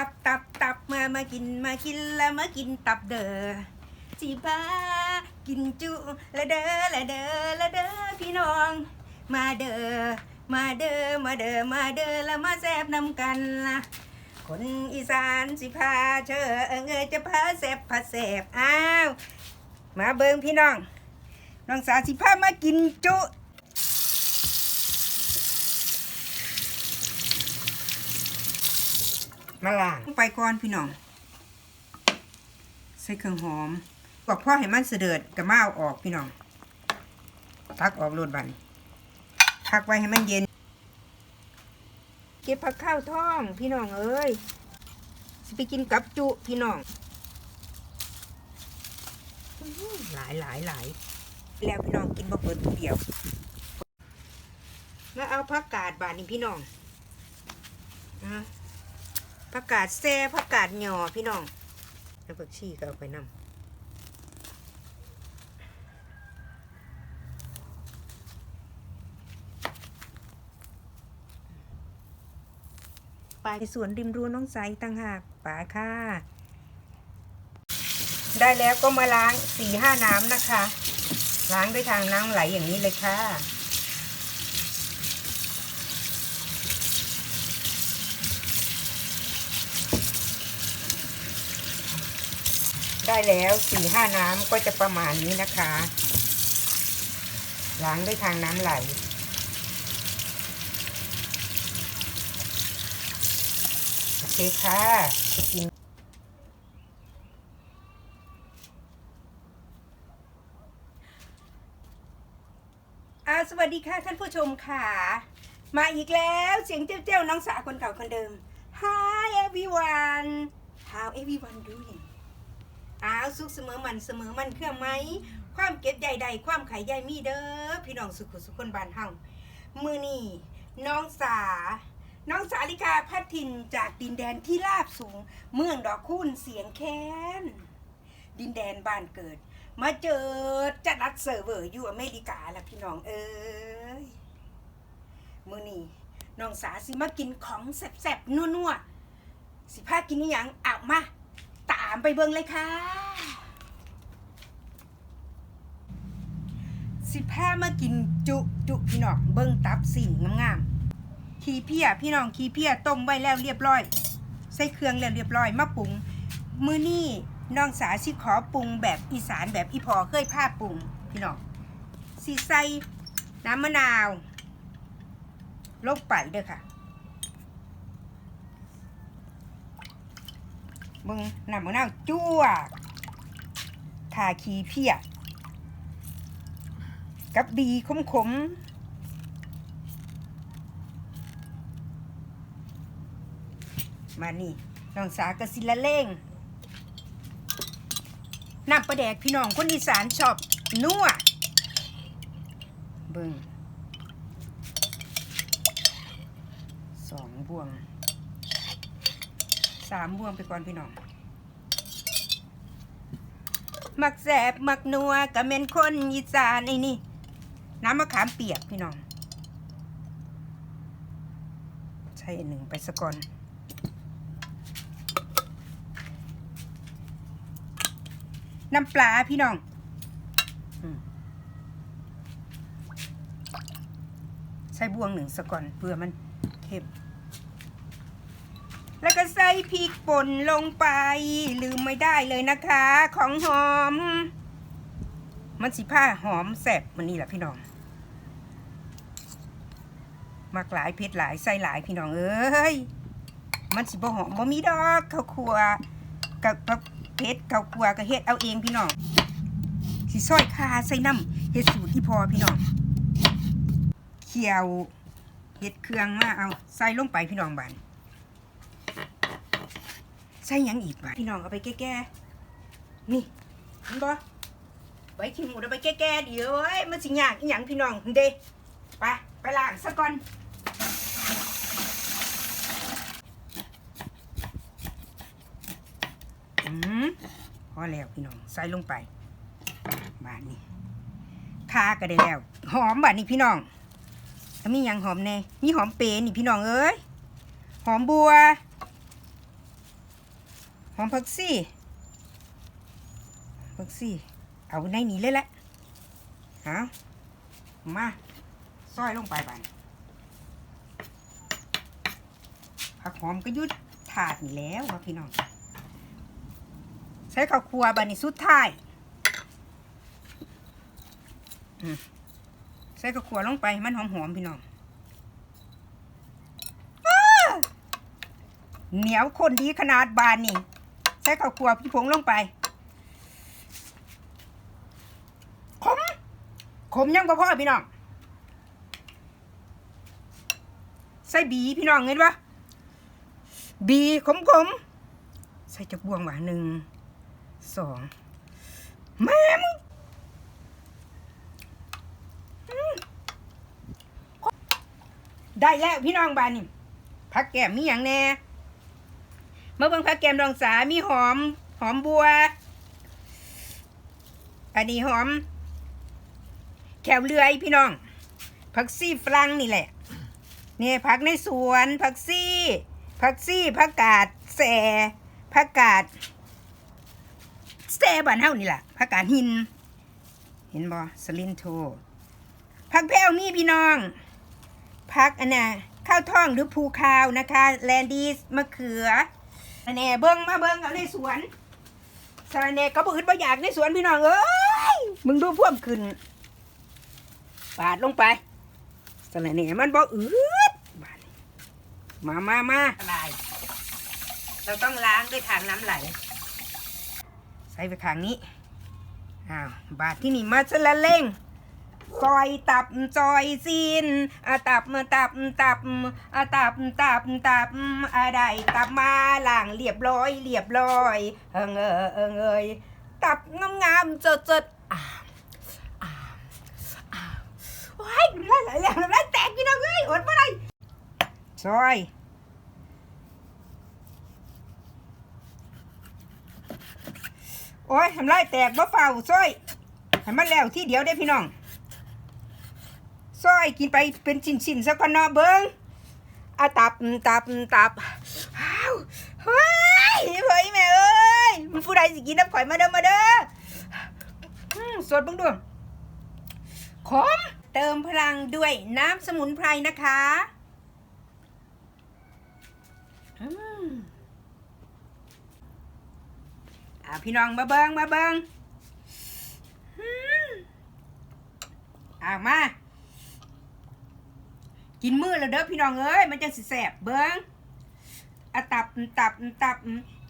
ตับตับตับมามากินมากินแล้วมากินตับเด้อสิพากินจุละเด้อละเด้อละเด้อพี่น้อง มาเด้อมาเด้อมาเด้อมาเด้อแล้วมาแซบนำกันล่ะคนอีสานสิพาเชอเอิงเอยจะพาแซบพาแซบอ้าวมาเบิงพี่น้องน้องสาวสิพามากินจุ มาล่างไปก่อนพี่น้อง ใส่เครื่องหอมบอกพ่อให้มันเสด็จกับมาเอาออกพี่น้อง ตักออกโลดบันพักไว้ให้มันเย็น เก็บผักข้าวท้องพี่น้องเอ้ยสิไปกินกับจุพี่น้องหลายหลายหลายแล้วพี่น้องกินบ่เปิดผู้เดียวมาเอาผักกาดบาดนี่พี่น้องอะ ผักกาดแซ่ผักกาดหย่อพี่น้องแล้วผักชีก็เอาไปนำไปสวนริมรั้วน้องใสต่างหากป่าค่ะ ได้แล้วก็มาล้างสี่ห้าน้ำนะคะ ล้างด้วยทางน้ำไหลอย่างนี้เลยค่ะ ได้แล้วสี่ห้าน้ำก็จะประมาณนี้นะคะล้างด้วยทางน้ำไหล โอเคค่ะกินอาสวัสดีค่ะท่านผู้ชมค่ะ มาอีกแล้วเสียงเจ้าๆน้องสาวคนเก่าคนเดิม Hi everyone how everyone doing อ้าวสุขเสมอมันเสมอมันเครื่องไหม ความเก็บใหญ่ใดความไข่ใหญ่มีเด้อพี่น้องสุขสุขคนบานเฮามือนี่น้องสา น้องสาลิกาพัดทินจากดินแดนที่ราบสูง เมืองดอกคูนเสียงแค้น ดินแดนบ้านเกิด มาเจอจัดรัดเซิร์ฟเวอร์อยู่อเมริกาละพี่น้องเอ้ยมือนี่น้องสาสิมากินของแซ่บๆนัวๆสิพากินอหยังเอามาามไปเบิ่งเลยค่ะสิพามากินจุจุพี่น้องเบิ่งตับสิ่งงามๆขี้เพียพี่น้องขี้เพียต้มไว้แล้วเรียบร้อย ใส่เครื่องแล้วเรียบร้อยมาปรุงมื้อนี้น้องสาสิขอปรุงแบบอีสานแบบอีพอเคยพาปรุงพี่น้องสิใส่น้ำมะนาวลงไปเด้อค่ะึงน้ำมะนาวจั่วทาขีเพียกับบีขมขมมานี่น้องสากระสิละเล่งน้ำปลาแดกพี่น้องคนอีสานชอบนัวเบิ่งสองบวง สามบวงไปก่อนพี่น้อง มักแสบมักนัวกะเมนคนอีสานไอ้นี่ น้ำมะขามเปียกพี่น้อง ใช่หนึ่งไปสะก่อนน้ำปลาพี่น้องใส่บวงหนึ่งสะก่อนเพื่อมันเค็ม แล้วก็ใส่พริกป่นลงไป ลืมไม่ได้เลยนะคะ ของหอม มันสิผ้าหอมแสบมันนี่แหละพี่น้องมักหลายเผ็ดหลายใส่หลายพี่น้องเอ้ยมันสิบ่หอมบ่มีดอกข้าวคั่วกับกับเผ็ดข้าวคั่วก็เฮ็ดเอาเองพี่น้องสิซอยคาใส่น้ำเฮ็ดสูตรที่พอพี่น้องเคี่ยวเฮ็ดเครื่องมาเอาใส่ลงไปพี่น้องบาน ส่ยังอีกวะพี่น้องเอาไปแก้ๆนี่เห็นบ่ไว้ขี้หมูเอาไปแก้ๆเดี๋ยวเอ้ยมันสิยากอีหยังพี่น้องเด้ไปไปล้างซะก่อนอืมพอแล้วพี่น้องใส่ลงไปบาดนี้ทาก็ได้แล้ว หอมบาดนี้พี่น้องแล้วมีหยังหอมแน่มีหอมเปรนี่พี่น้องเอ้ยหอมบัว อมผักซี่ผักซี่ เอาในนี้เลยแหละเอามาซอยลงไปบานผักหอมก็ยุดถาดนี่แล้วครับพี่น้อง ใช้ข้าวครัวบานี่สุดท้ายใส่ข้าวครัวลงไปมันหอมๆพี่น้องเหนียวคนดีขนาดบานนี่ ใส่ข้าวครัวพี่ผงลงไปขมขมยังบ่พอพี่น้องใส่บีพี่น้องเห็นปะบีขมขมใส่จักบวงหวานหนึ่งสองแม่มึงได้แล้วพี่น้องบานนี่ผักแก้มมีอย่างแน่ มื่อเบิ่งผักแกมดองสา มีหอม หอมบัว อันนี้หอม แขวเลือยพี่น้อง ผักซี่ฝรั่งนี่แหละ เนี่ยผักในสวน ผักซี่ ผักซี่ผักกาดแส่ผักกาดสเตบ้านเฮานี่แหละผักกาดหิน เห็นบ่สลินโทผักแพรวมีพี่น้องผักอันน่ะข้าวท่องหรือภูคาวนะคะ แลนดีสมะเขือ อันนี้เบิ้งมาเบิ้งเอาในสวนสารเนก็บ่อึดบ่อยากในสวนพี่น้องเอ้ยมึงดูพ่วมขึ้นปาดลงไปสารเนมันบ่อืดบาดนี้มามามาลายเราต้องล้างด้วยทางน้ำไหล ใส่ไปข้างนี้อ้าวบาทที่นี่มาสละเล่ง ซอยตับซอยซีนตับตับตับตับตับตับอาได้ตับมาหล่างเรียบร้อยเรียบร้อยเอิงเออเอิงเอยตับงามงามๆเจิดจดอ่าอ่าอ่าว้ายไหลไหลไหลไหลแตกกินเอาเอ้ยอดมาได้ซอยโอ้ยทำไรแตกบ่เฝ้าซอยให้มันแล้วที่เดียวได้พี่น้อง ซอยกินไปเป็นชิ้นๆสักก่อนเนาะเบิ้งอาตับตับตับอ้าวเฮ้ยเฮ้ยแม่เอ้ยมันผู้ใดสิกินน้ำข่อยมาเด้อมาเด้อสดเบังด้วยขมเติมพลังด้วยน้ำสมุนไพรนะคะอืมอ่าพี่น้องมาเบิงมาเบิงอ่ามา กินมือแล้วเด้อพี่น้องเอ้ยมันจะสิแสบเบิงอะตับตับตับ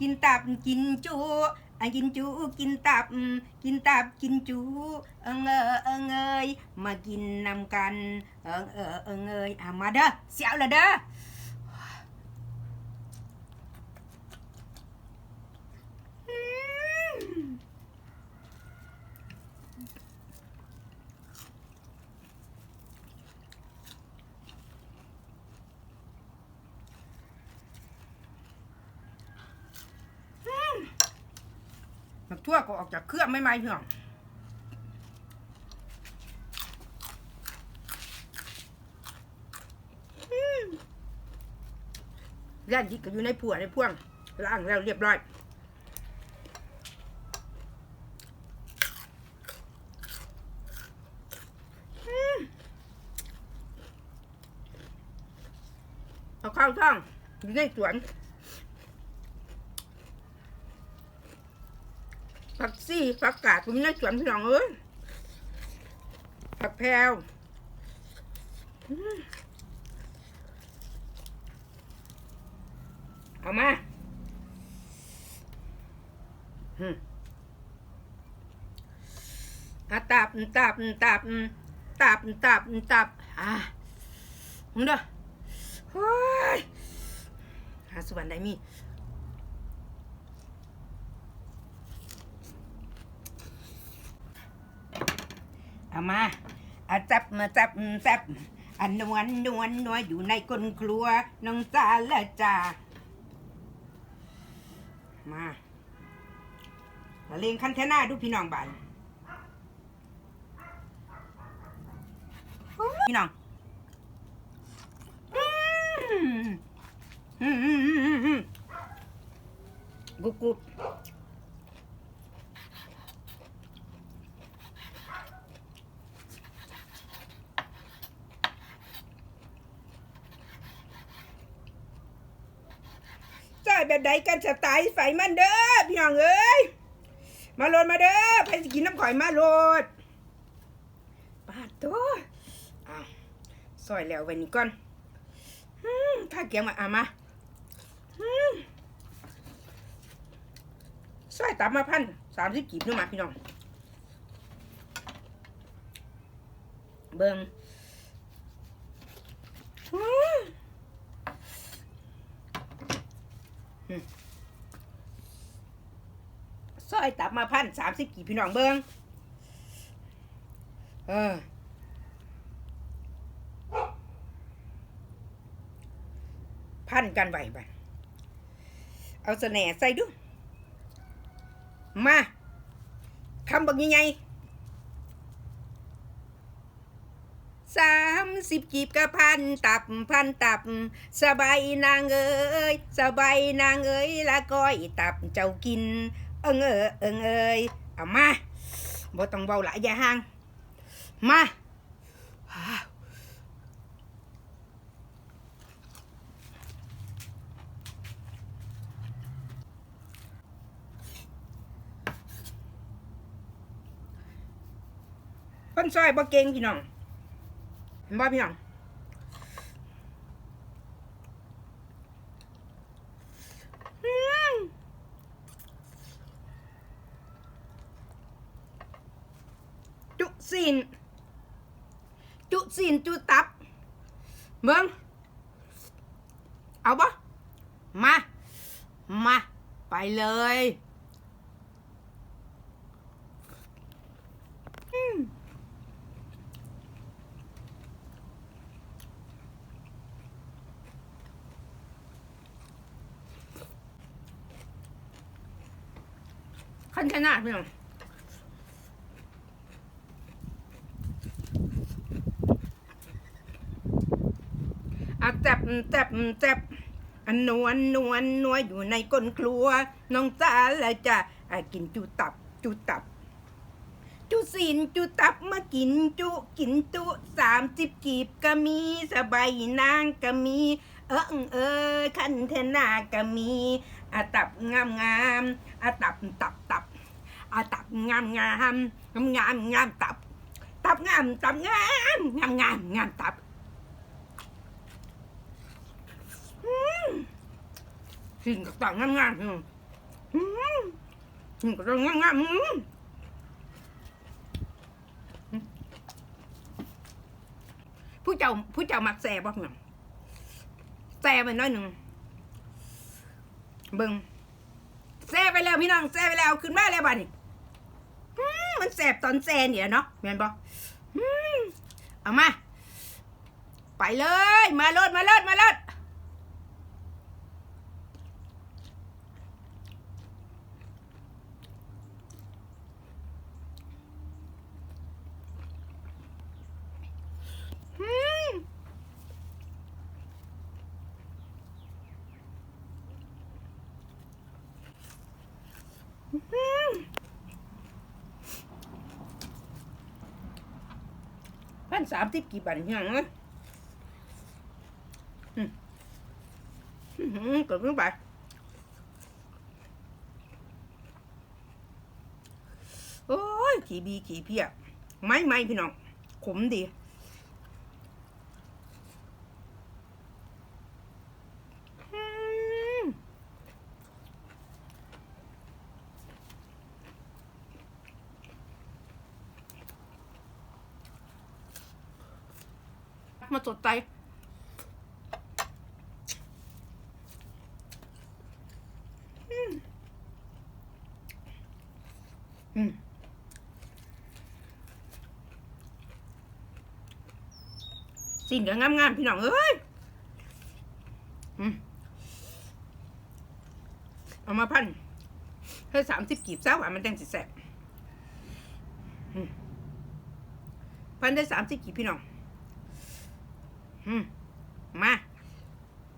กินตับกินจูอะกินจูกินตับ กินตับกินจูเอิงเออเอิงเอยมากินนำกัน เอิงเออเอิงเอยอะมาเด้อเสียวละเด้อ มัก ทั่วก็ออกจากเครื่องไม่ไหมพี่น้องอืมย่านที่ก็อยู่ในผัวในพ่วงล้างแล้วเรียบร้อยเอาข้าวช่องอยู่ในสวน ผักซี่ผักกาดผมในสวนพี่น้องเอ้ยผักแพรวเอามาอืมตับตับตับตับตับตับอะมึงเด้อเฮ้ยหาสุวรรณได้มี เอามาอาจับมาจับจับอันนวลนวลนวลอยู่ในก้นครัวน้องจ้าละจ้ามาละเลงคันเทน่าดูพี่น้องบานพี่น้องกรุบกรุบ จ่ายแบบใดกันสไตล์ไฟมันเด้อพี่น้องเอ้ยมาโหลดมาเด้อใครสิกินน้ำข่อยมาโหลดปาดตัวอ้าวซอยแล้วไวันนี้ก่อนอืมถ้าเกียงมาอะมาอืมซอยตับมาพันสามสิบกีบนู่นมาพี่น้อง เบิ่งมอืม ซอยตับมาพันสามสิบกี่พี่น้องเบิ้งเออพันกันไว้ไปเอาเสน่ใส่ดู มาคำบอกยังไง สามสิบกีบกับพันตับพันตับ สบายนางเอ้ยสบายนางเอ้ยละก้อยตับเจ้ากิน เอิงเออเอิงเอยเอามาบ่ต้องเบาหลายอย่าห่าง มาคนซอยบ่เก่งพี่น้อง เห็นบ่พี่น้องจุสินจุสินจุตับเมืองเอาปะมา มา ไปเลยอืม ขันขนาดพี่น้องอะแจบแจบแจบอันนวลนวลนัวอยู่ในก้นครัว น้องจ้าละจะอะกินจูตับจูตับ จูสินจูตับมากินจุกินจุสามสิบกีบก็มีสบายนางก็มี เออเออขันเทนาก็มีอะตับงามงามอะตับตับตับ อะตับงามงามงามงามงามตับ ตับงามตับงามงามงามงามตับสิ่งต่างงามๆอืมอืมสิ่งต่างงามๆอืมผู้เจ้าผู้เจ้ามักแซ่บ่เนี่ยแซ่ไปน้อยหนึ่งเบิ่งแซ่ไปแล้วพี่น้องแซ่ไปแล้วขึ้นมาแล้วบ้านี่ มันแซ่บตอนแซ่เนี่ยเนาะแมนบอืมเอามา ไปเลย มาลดมาลดมาลดอืมอืมพัน สามสิบกี่บาทยังนะอืมอืมเกิดขึ้นไปโอ้ย ขี่บีขี่เพียไม่ไม่พี่น้อง ขมดี อืม มาสดใจ อืมสิ่งก็งามๆพี่น้องเอ้ยเอามาพันให้สามสิบกีบเศร้าอะมันแดงสิแสบพันได้สามสิบกีบพี่น้อง มา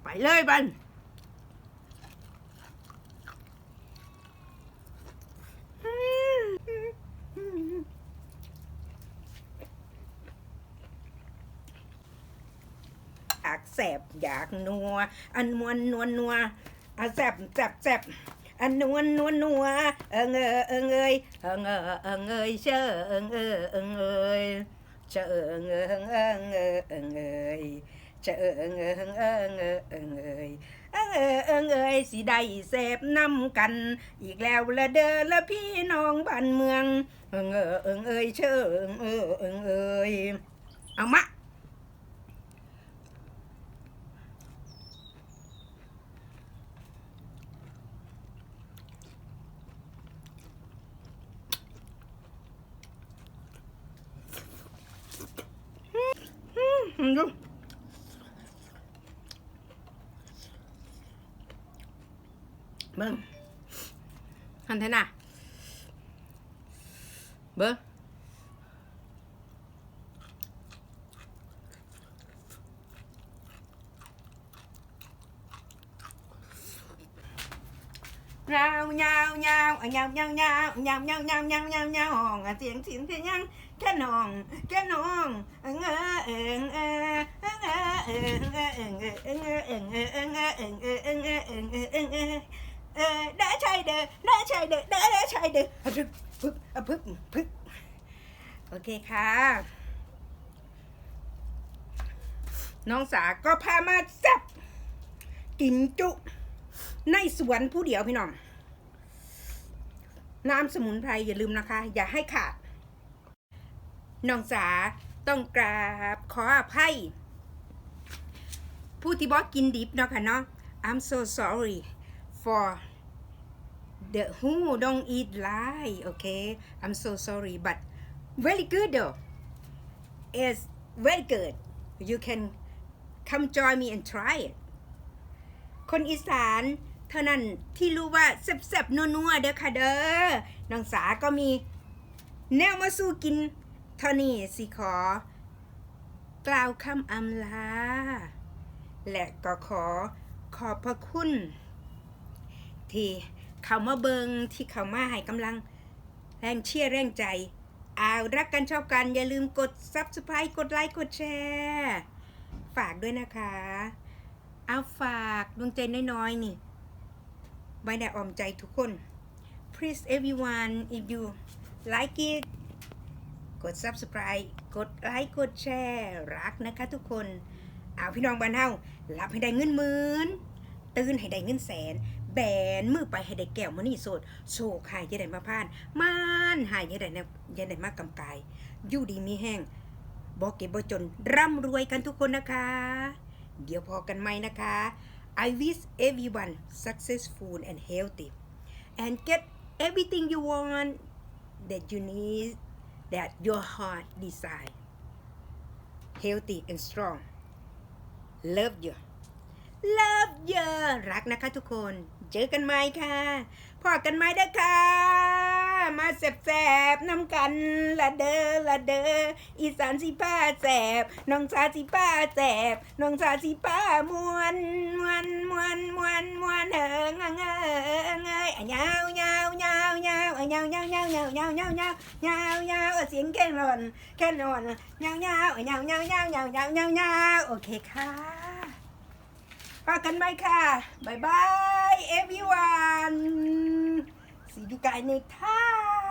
ไปเลยบันอยากแสบอยากนัว อันนวลนวลนัวอันแสบแสบแสบอันนวลนวลนัวเอิงเออเอิงเอยเอิงเออเอิงเอยเชอเอิงเออเอิงเอย เชอเอิงเออเอิงเออเอิงเอยเชอเอิงเออเอิงเออเอิงเอยเอิงเออเอิงเอยสิได้เสพน้ำกัน อีกแล้วละเด้อละพี่น้องบ้านเมือง เอิงเออเอิงเอยเชอเอิงเออเอิงเอยเอามา อืมดูเบิ้งหันเทน่ะเบิ้งยาวยาวยาวยาวยาวยาวยาวยาวยาวยาวยาวยาวเสียงเสียงเสียงยังแค่นองแค่นองเองเออเองเออเองเออเอิงเออเอิงเออเอิงเออเอิงเออเอิงเออเอิงเออเอิงเออเอิงเออเอิงเออเออได้ใช่เด้อได้ใช่เด้อได้ได้ใช่เด้ออะพึกพึกอะพึกพึกโอเคค่ะ น้องสาก็พามาแซ่บกินจุ ในสวนผู้เดียวพี่น้องน้ำสมุนไพรอย่าลืมนะคะ อย่าให้ขาด น้องสาต้องกราบขออภัย ผู้ที่บอกกินดิบเนาะค่ะเนาะ I'm so sorry for the who don't eat lie okay I'm so sorry but very good though it's very good you can come join me and try it คนอีสานเท่านั้นที่รู้ว่าแซ่บๆนัวๆเด้อค่ะเด้อน้องสาก็มีแนวมาสู้กิน ท่านี้สิขอ กล่าวคำอำลา และก็ขอขอบพระคุณ ที่เขามาเบิงที่เขามาให้กำลัง แรงเชียร์แรงใจอารักกันชอบกัน อย่าลืมกด subscribe กดไลค์กดแชร์ฝากด้วยนะคะ เอาฝากดวงใจน้อยๆนี่ไว้ในอ้อมใจทุกคน please everyone if you like it กด subscribe กดไลค์ กดแชร์ รักนะคะทุกคน เอาพี่น้องบ้านเฮาหลับให้ได้เงินหมื่นตื่นให้ได้เงินแสน แบนมือไปให้ได้แก้วมานี่สดโชคหายจะได้มาพานมานหายจะได้นะจะได้มากำกายอยู่ดีมีแห้งบอกเก็บบ่จนร่ำรวยกันทุกคนนะคะ เดี๋ยวพอกันไหมนะคะ I wish everyone successful and healthy and get everything you want that you need that your heart desire healthy and strong love you love you รักนะคะทุกคน เจอกันไหมค่ะพอกันไหมเด้อค่ะ มาแสบๆน้ำกันละเด้อละเด้ออีสานสิป้าแสบน้องสาสิป้าแสบน้องสาสิป้ามวนมวนมวนมวนมวนเอิงเอิงเอิงเออะยาวยาวยาว ยาวยาวยาวยาวยาวยาวยาวยาวยาวยาเสียงแค่นอนแค่นอนยาวยาวยาวยาวยาวยาวยาวยาวยาวโอเคค่ะพบกันไหมค่ะบายบาย everyone see you guys next time